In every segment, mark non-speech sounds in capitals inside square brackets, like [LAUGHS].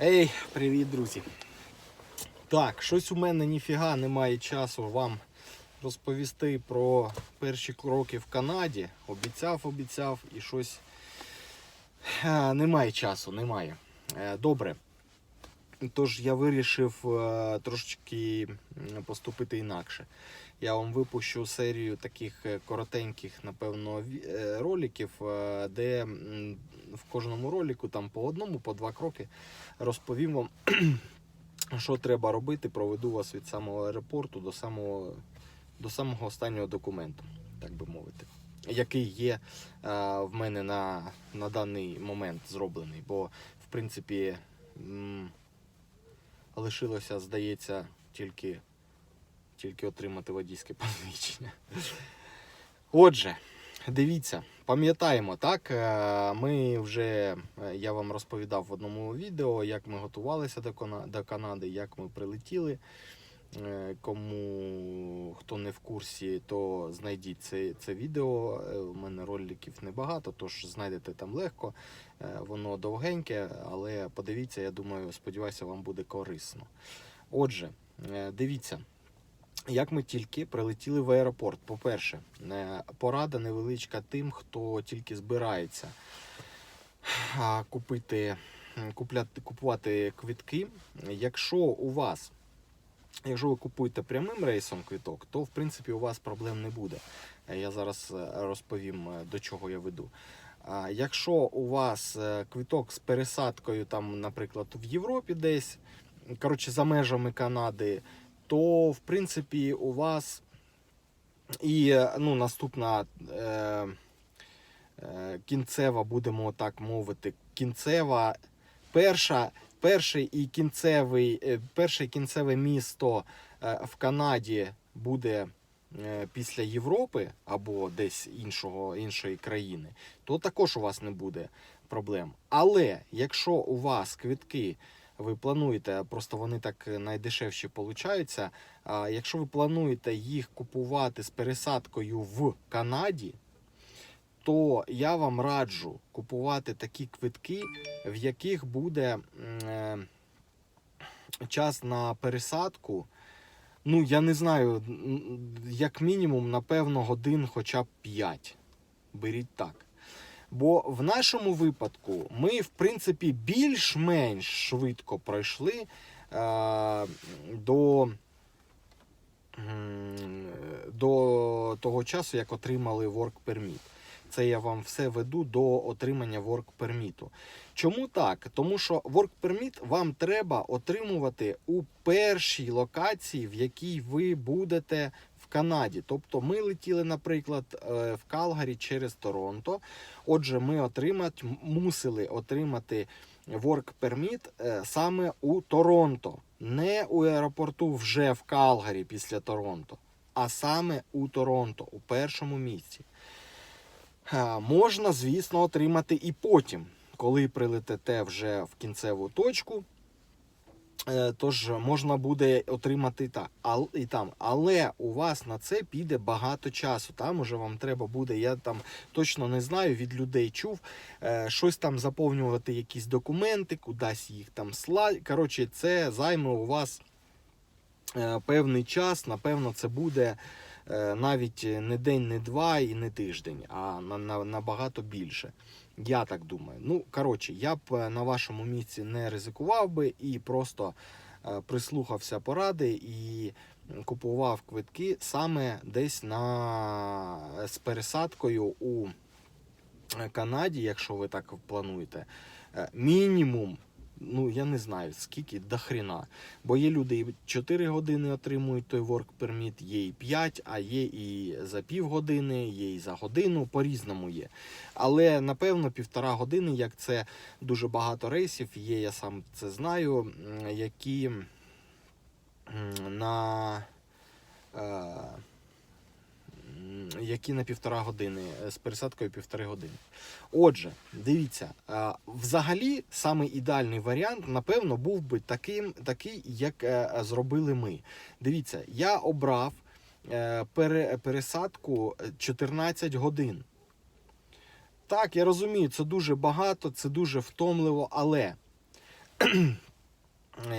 Ей, привіт, друзі. Так, щось у мене ніфіга немає часу вам розповісти про перші кроки в Канаді. Обіцяв, обіцяв і щось. е, Немає часу, немає. Е, Добре. Тож я вирішив е, трошечки поступити інакше. Я вам випущу серію таких е, коротеньких, напевно, е, роликів, де в кожному ролику там по одному, по два кроки розповім вам, [CLEARS THROAT] що треба робити. Проведу вас від самого аеропорту до самого, до самого останнього документу, так би мовити, який є в мене на, на даний момент зроблений. Бо, в принципі, лишилося, здається, тільки, тільки отримати водійське [LAUGHS] посвідчення. Отже, дивіться, пам'ятаємо, так? е, Ми вже, е, я вам розповідав в одному відео, як ми готувалися до Канади, як ми прилетіли. Е, Кому хто не в курсі, то знайдіть це, це відео. Е, У мене роликів небагато, тож знайдете там легко. Е, Воно довгеньке, але подивіться, я думаю, сподіваюся, вам буде корисно. Отже, дивіться, як ми тільки прилетіли в аеропорт. По-перше, порада невеличка тим, хто тільки збирається купити, купляти, купувати квитки. Якщо у вас, якщо ви купуєте прямим рейсом квиток, то в принципі у вас проблем не буде. Е, Я зараз е, розповім, е, до чого я веду. Якщо у вас квиток з пересадкою, там, наприклад, в Європі десь, коротше, за межами Канади, то в принципі у вас і ну, наступна е, е, кінцева, будемо так мовити, кінцева, перша, перший і кінцевий, е, перше кінцеве місто е, в Канаді буде е, після Європи або десь іншого, іншої країни, то також у вас не буде проблем. Але якщо у вас квитки ви плануєте, просто вони так найдешевші получаються. Якщо ви плануєте їх купувати з пересадкою в Канаді, то я вам раджу купувати такі квитки, в яких буде е, час на пересадку. Ну, я не знаю, як мінімум, напевно, годин хоча б 5. Беріть так. Бо в нашому випадку ми, в принципі, більш-менш швидко пройшли е, до, до того часу, як отримали work permit. Це я вам все веду до отримання work permit. Чому так? Тому що work permit вам треба отримувати у першій локації, в якій ви будете в Канаді. Тобто ми летіли, наприклад, е, в Калгарі через Торонто. Отже, ми отримати, мусили отримати work permit е, саме у Торонто, не у аеропорту вже в Калгарі після Торонто, а саме у Торонто, у першому місці. Е, Можна, звісно, отримати і потім, коли прилетите вже в кінцеву точку. Е, Тож можна буде отримати та- і там. Але у вас на це піде багато часу. Там уже вам треба буде, я там точно не знаю, від людей чув, е, щось там заповнювати, якісь документи, кудись їх там слати. Коротше, це займе у вас певний час. Напевно, це буде навіть не день, не два і не тиждень, а на, на, набагато більше. Я так думаю. Ну, коротше, я б е, на вашому місці не ризикував би і просто е, прислухався поради і купував квитки саме десь на з пересадкою у е, Канаді, якщо ви так плануєте. Е, Мінімум, ну я не знаю скільки, до хрена. Бо є люди і 4 години отримують той work permit, є і 5, а є і за півгодини, є і за годину, по-різному є. Але напевно півтора години, як це дуже багато рейсів, є, я сам це знаю, які на. е, Які на півтора години е, з пересадкою півтори години. Отже, дивіться, взагалі самий ідеальний варіант, напевно, був би таким, такий, як е, зробили ми. Дивіться, я обрав е, пересадку 14 годин. Так, я розумію, це дуже багато, це дуже втомливо, але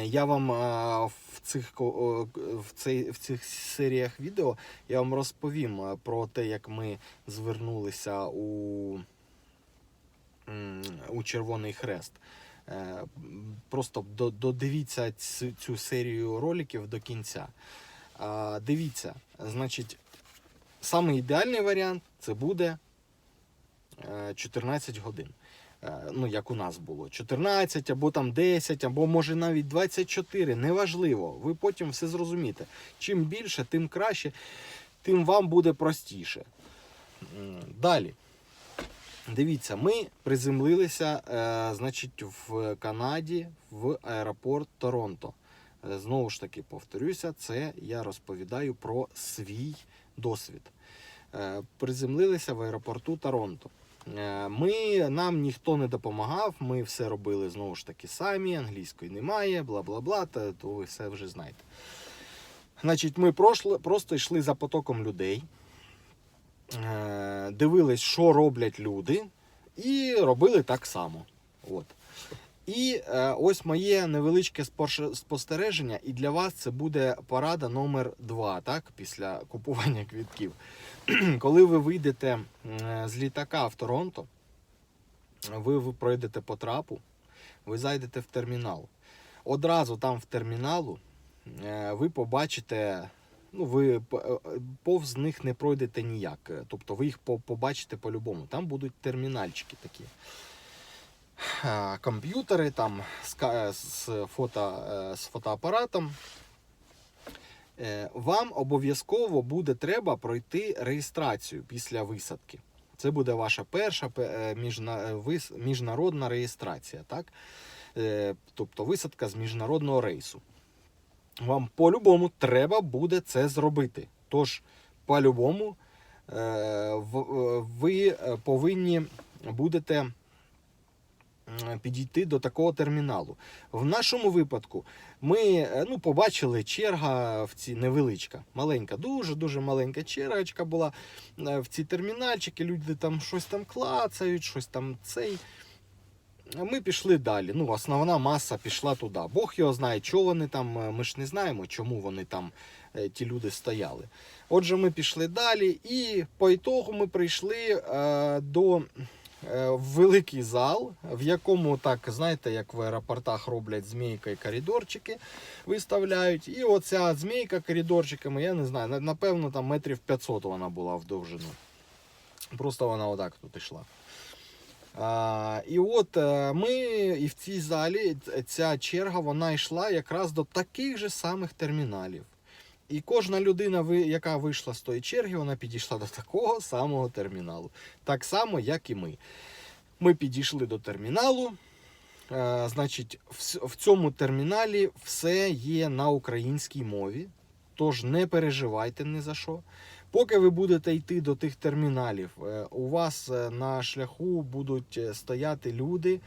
Я вам в цих в цей в цих серіях відео я вам розповім про те, як ми звернулися у, у Червоний Хрест. Е, Просто додивіться цю, серію роликів до кінця. Дивіться, значить, самий ідеальний варіант це буде е, 14 годин. Е, Ну, як у нас було, 14 або там 10, або може навіть 24, неважливо. Ви потім все зрозумієте. Чим більше, тим краще, тим вам буде простіше. Далі. Дивіться, ми приземлилися, е, значить, в Канаді в аеропорт Торонто. Е, Знову ж таки, повторюся, це я розповідаю про свій досвід. Приземлилися в аеропорту Торонто. Е, Ми, нам ніхто не допомагав, ми все робили знову ж таки самі, англійської немає, бла бла бла, то, то ви все вже знаєте. Значить, ми прошли, просто йшли за потоком людей, е, дивились, що роблять люди, і робили так само. От. І е, ось моє невеличке спостереження, і для вас це буде порада номер 2, так, після купування квітків. [CLEARS THROAT] Коли ви вийдете з літака в Торонто, ви, ви пройдете по трапу, ви зайдете в термінал. Одразу там в терміналу е, ви побачите, ну ви е, повз них не пройдете ніяк. Тобто ви їх побачите по-любому. Там будуть термінальчики такі. Е, Комп'ютери там з, з, фото, е, з фотоапаратом. Е, Вам обов'язково буде треба пройти реєстрацію після висадки. Це буде ваша перша е, е, міжнародна реєстрація, так? Е, тобто висадка з міжнародного рейсу. Вам по-любому треба буде це зробити. Тож, по-любому, е, е, ви е, повинні будете підійти до такого терміналу. В нашому випадку ми е, ну, побачили черга в ці невеличка, маленька, дуже дуже маленька чергочка була е, в ці термінальчики. Люди там щось там клацають, щось там цей. Ми пішли далі. Ну, основна маса пішла туди. Бог його знає, чого вони там. е, Ми ж не знаємо, чому вони там, ті люди стояли. Отже, ми пішли далі, і по ітогу ми прийшли е, до великий зал, в якому так, знаєте, як в аеропортах роблять змійка і коридорчики, виставляють. І оця змійка коридорчиками, я не знаю, напевно, там метрів 500 вона була в довжину. Просто вона отак тут йшла. А, і от е, ми і в цій залі ця черга вона йшла якраз до таких же самих терміналів. І кожна людина, яка вийшла з тої черги, вона підійшла до такого самого терміналу. Так само, як і ми. Ми підійшли до терміналу. Е, значить, в, цьому терміналі все є на українській мові. Тож не переживайте ні за що. Поки ви будете йти до тих терміналів, е, у вас е, на шляху будуть стояти люди,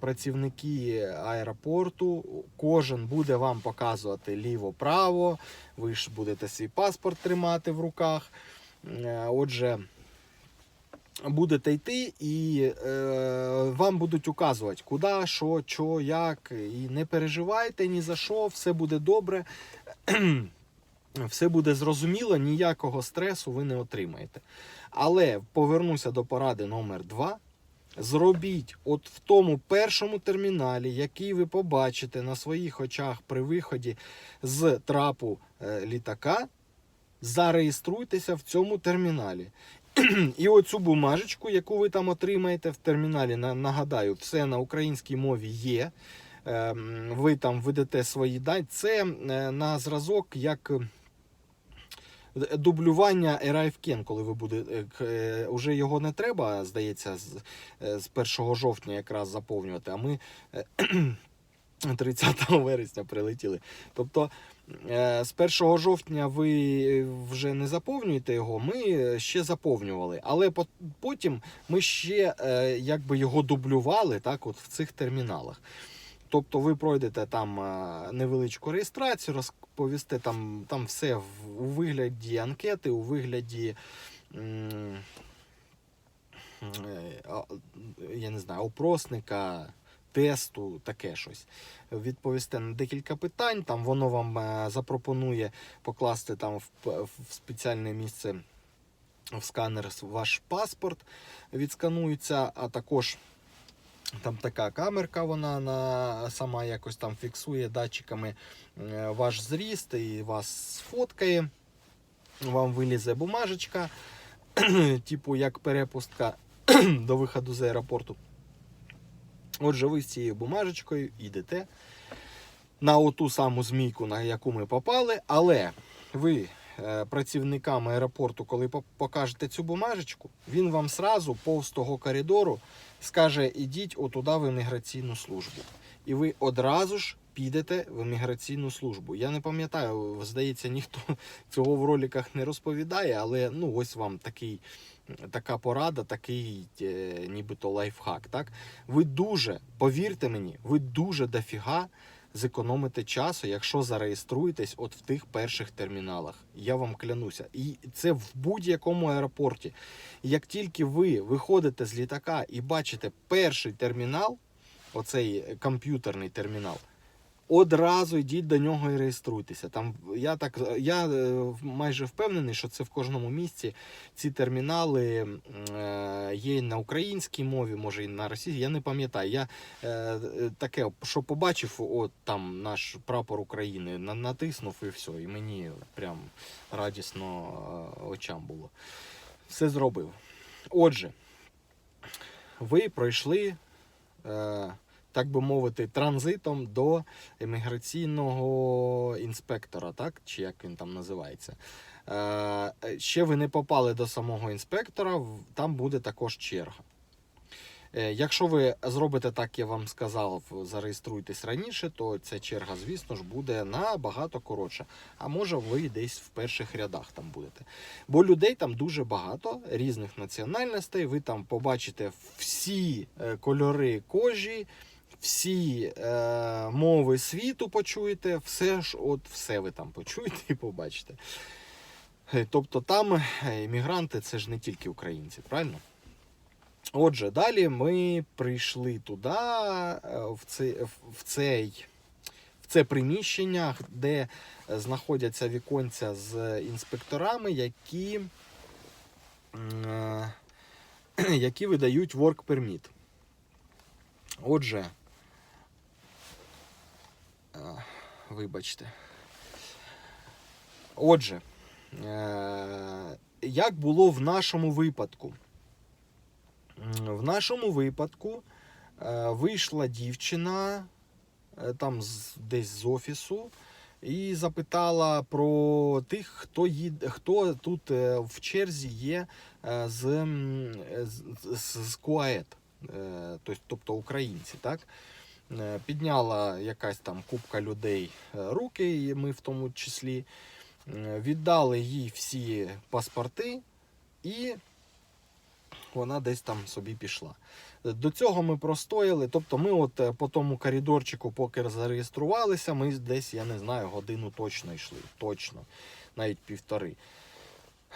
працівники аеропорту. Кожен буде вам показувати ліво-право. Ви ж будете свій паспорт тримати в руках. Е, Отже, будете йти і е, вам будуть указувати, куди, що, що, як. І не переживайте ні за що, все буде добре. [CLEARS THROAT] Все буде зрозуміло, ніякого стресу ви не отримаєте. Але повернуся до поради номер 2. Зробіть от в тому першому терміналі, який ви побачите на своїх очах при виході з трапу е, літака, зареєструйтеся в цьому терміналі. І оцю бумажечку, яку ви там отримаєте в терміналі, нагадаю, все на українській мові є. Ем, Ви там ведете свої дані. Це е, на зразок як дублювання ArriveCan, коли ви будете. е, Уже його не треба, здається, з, е, з 1 жовтня якраз заповнювати, а ми е, [CLEARS THROAT] 30 вересня прилетіли. Тобто е, з 1 жовтня ви вже не заповнюєте його, ми ще заповнювали. Але потім ми ще е, якби його дублювали так, от в цих терміналах. Тобто ви пройдете там е, невеличку реєстрацію, розповісте там, там все у вигляді анкети, у вигляді. е, Я не знаю, опросника, тесту, таке щось. Відповісте на декілька питань, там воно вам е, запропонує покласти там в спеціальне місце в сканер ваш паспорт, відсканується, а також там така камерка, вона на, сама якось там фіксує датчиками е, ваш зріст і вас сфоткає. Вам вилізе бумажечка, [CLEARS THROAT] типу як перепустка [CLEARS THROAT] до виходу з аеропорту. Отже, ви з цією бумажечкою йдете на оту саму змійку, на яку ми попали, але ви працівникам аеропорту, коли покажете цю бумажечку, він вам сразу повз того коридору скаже: ідіть отуда в імміграційну службу. І ви одразу ж підете в імміграційну службу. Я не пам'ятаю, здається, ніхто [LAUGHS] цього в роликах не розповідає, але ну ось вам такий. Така порада, такий е, нібито лайфхак. Так? Ви дуже, повірте мені, ви дуже дофіга зекономите часу, якщо зареєструєтесь от в тих перших терміналах. Я вам клянуся. І це в будь-якому аеропорті. Як тільки ви виходите з літака і бачите перший термінал, оцей комп'ютерний термінал, одразу йдіть до нього і реєструйтеся. Там я так я е, майже впевнений, що це в кожному місці ці термінали е, є на українській мові, може і на російській. Я не пам'ятаю. Я е, таке, що побачив, от там наш прапор України, натиснув і все. І мені прям радісно очам було. Все зробив. Отже, ви пройшли, так би мовити, транзитом до імміграційного інспектора, так? Чи як він там називається. Е, ще ви не попали до самого інспектора, там буде також черга. Е, Якщо ви зробите так, я вам сказав, зареєструйтесь раніше, то ця черга, звісно ж, буде набагато коротша. А може, ви десь в перших рядах там будете. Бо людей там дуже багато, різних національностей. Ви там побачите всі е, кольори кожі, всі е, мови світу почуєте, все ж, от все ви там почуєте і побачите. Е, Тобто там е, іммігранти це ж не тільки українці, правильно? Отже, далі ми прийшли туди, е, в цей, в цей, в це приміщення, де знаходяться віконця з інспекторами, які, [CLEARS THROAT] які видають work permit. Отже, е, вибачте. Отже, е, як було в нашому випадку? В нашому випадку е, вийшла дівчина е, там десь з офісу і запитала про тих, хто їде, хто тут в черзі є з, з, з, з КУАЕТ, тобто українці, так? Е, Підняла якась там купка людей е, руки, і ми в тому числі. Е, Віддали їй всі паспорти і вона десь там собі пішла. До цього ми простояли. Тобто ми от по тому коридорчику, поки зареєструвалися, ми десь, я не знаю, годину точно йшли. Точно, навіть півтори.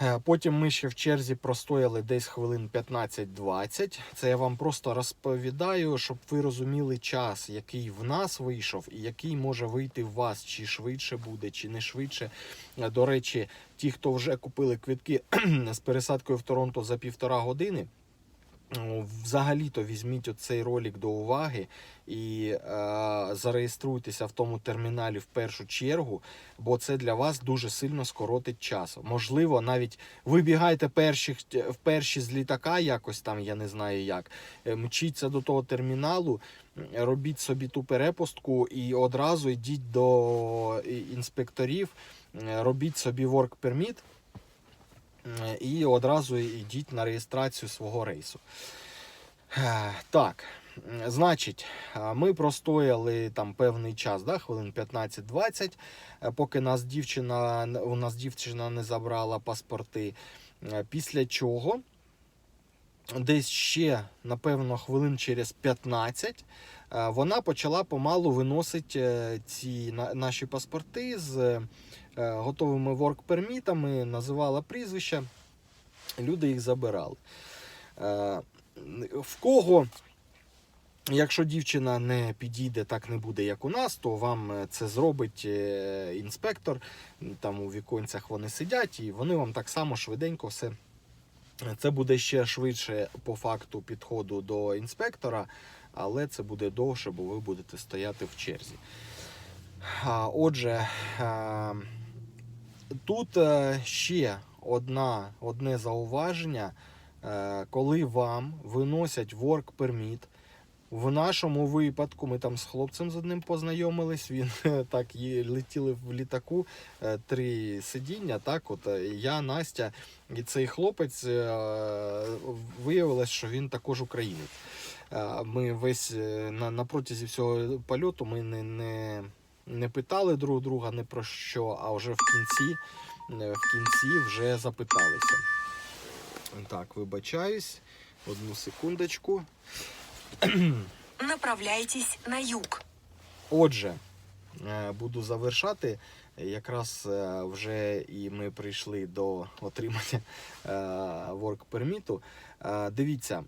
Е, Потім ми ще в черзі простояли десь хвилин 15-20. Це я вам просто розповідаю, щоб ви розуміли час, який в нас вийшов, і який може вийти в вас, чи швидше буде, чи не швидше. Е, До речі, ті, хто вже купили квитки [CLEARS THROAT] з пересадкою в Торонто за півтора години. Взагалі-то візьміть оцей ролик до уваги і е, зареєструйтеся в тому терміналі в першу чергу, бо це для вас дуже сильно скоротить час. Можливо, навіть вибігайте перші, перші з літака, якось там, я не знаю як. е, Мчіться до того терміналу, робіть собі ту перепустку і одразу йдіть до інспекторів, е, робіть собі work permit е, і одразу йдіть на реєстрацію свого рейсу. Е, Так, значить, е, ми простояли там певний час, да, хвилин 15-20, е, поки нас дівчина, у нас дівчина не забрала паспорти. Після чого десь ще, напевно, хвилин через 15 е, вона почала помалу виносити ці наші паспорти з готовими ворк-пермітами, називала прізвища, люди їх забирали. Е, В кого Якщо дівчина не підійде, так не буде, як у нас, то вам е, це зробить е, інспектор. Там у віконцях вони сидять, і вони вам так само швиденько все. Це буде ще швидше по факту підходу до інспектора, але це буде довше, бо ви будете стояти в черзі. Отже, е, тут е, ще одна, одне зауваження. Е, Коли вам виносять work permit, в нашому випадку ми там з хлопцем з одним познайомились. Він е, так і летіли в літаку три сидіння. Так, от я, Настя і цей хлопець виявилось, що він також українець. Ми весь на, на протязі всього польоту ми не, не, не питали друг друга не про що, а вже в кінці, е, в кінці вже запиталися. Так, вибачаюсь. Одну секундочку. Направляйтесь на юг. Отже, е, буду завершати. Якраз е, вже і ми прийшли до отримання work. Е, Дивіться,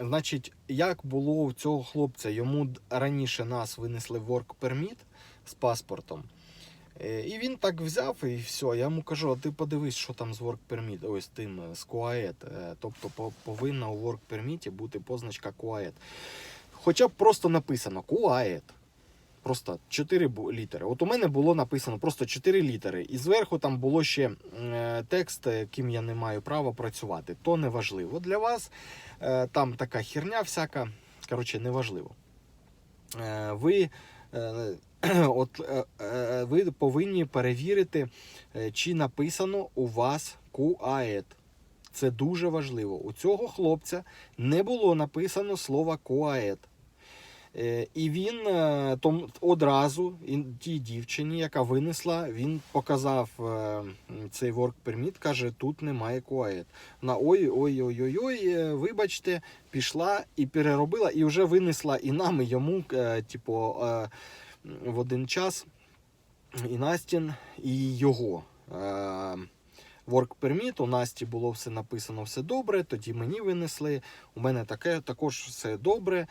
значить, як було у цього хлопця, йому раніше нас винесли work permit з паспортом. Е, І він так взяв і все. Я йому кажу, а ти подивись, що там з work permit, ось тим е, з QAED. Е, Тобто повинна у work permit бути позначка QAED. Хоча б просто написано QAED. Просто 4 літери. От у мене було написано просто 4 літери. І зверху там було ще е, текст, е, ким я не маю права працювати. То не важливо для вас. Е, там така херня всяка. Коротше, неважливо. Е, ви, е, [CLEARS THROAT] от, е, е, ви повинні перевірити, е, чи написано у вас QAED. Це дуже важливо. У цього хлопця не було написано QAED. Е, І він одразу тій дівчині, яка винесла, він показав цей work permit, каже, тут немає QAED. Вона ой, ой, ой, ой, ой, е, вибачте, пішла і переробила, і вже винесла і нам, і йому, типу, в один час і Настін, і його. Е, Work permit, у Насті було все написано все добре, тоді мені винесли. У мене таке також все добре.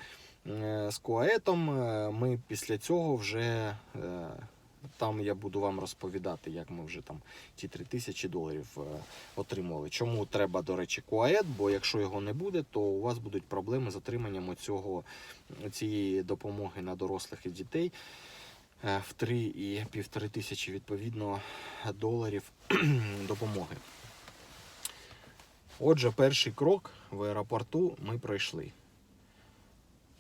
Е, З Куаетом е, ми після цього вже там я буду вам розповідати, як ми вже там ті 3 тисячі доларів е, отримали. Чому треба, до речі, Куает, бо якщо його не буде, то у вас будуть проблеми з отриманням цього цієї допомоги на дорослих і дітей е, в 3 і півтори тисячі відповідно доларів [CLEARS THROAT] допомоги. Отже, перший крок в аеропорту ми пройшли.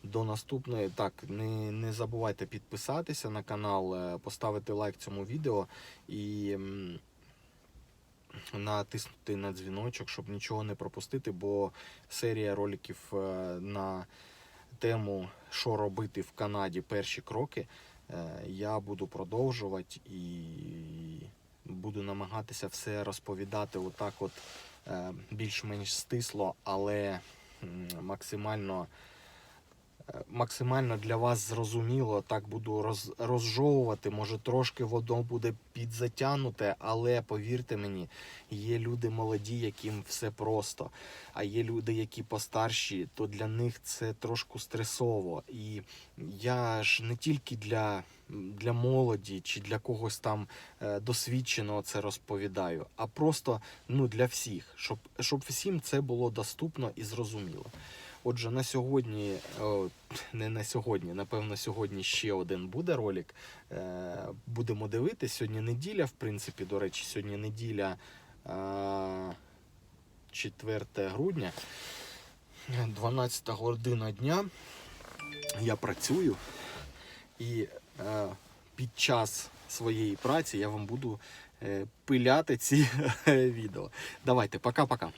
До наступної. Так, не, не забувайте підписатися на канал, е, поставити лайк цьому відео і натиснути на дзвіночок, щоб нічого не пропустити, бо серія роликів е, на тему, що робити в Канаді перші кроки, е, я буду продовжувати і буду намагатися все розповідати отак, от більш-менш стисло, але максимально. Максимально для вас зрозуміло, так буду роз, розжовувати. Може трошки воно буде підзатягнуте, але повірте мені, є люди молоді, яким все просто. А є люди, які постарші, то для них це трошку стресово. І я ж не тільки для, для молоді чи для когось там е, досвідченого це розповідаю, а просто ну, для всіх, щоб, щоб всім це було доступно і зрозуміло. Отже, на сьогодні, о, не на сьогодні, напевно, сьогодні ще один буде ролик. Е, Будемо дивитися. Сьогодні неділя, в принципі, до речі, сьогодні неділя е, 4 грудня, 12 година дня. Я працюю і е, під час своєї праці я вам буду е, пиляти ці [LAUGHS] відео. Давайте, пока-пока.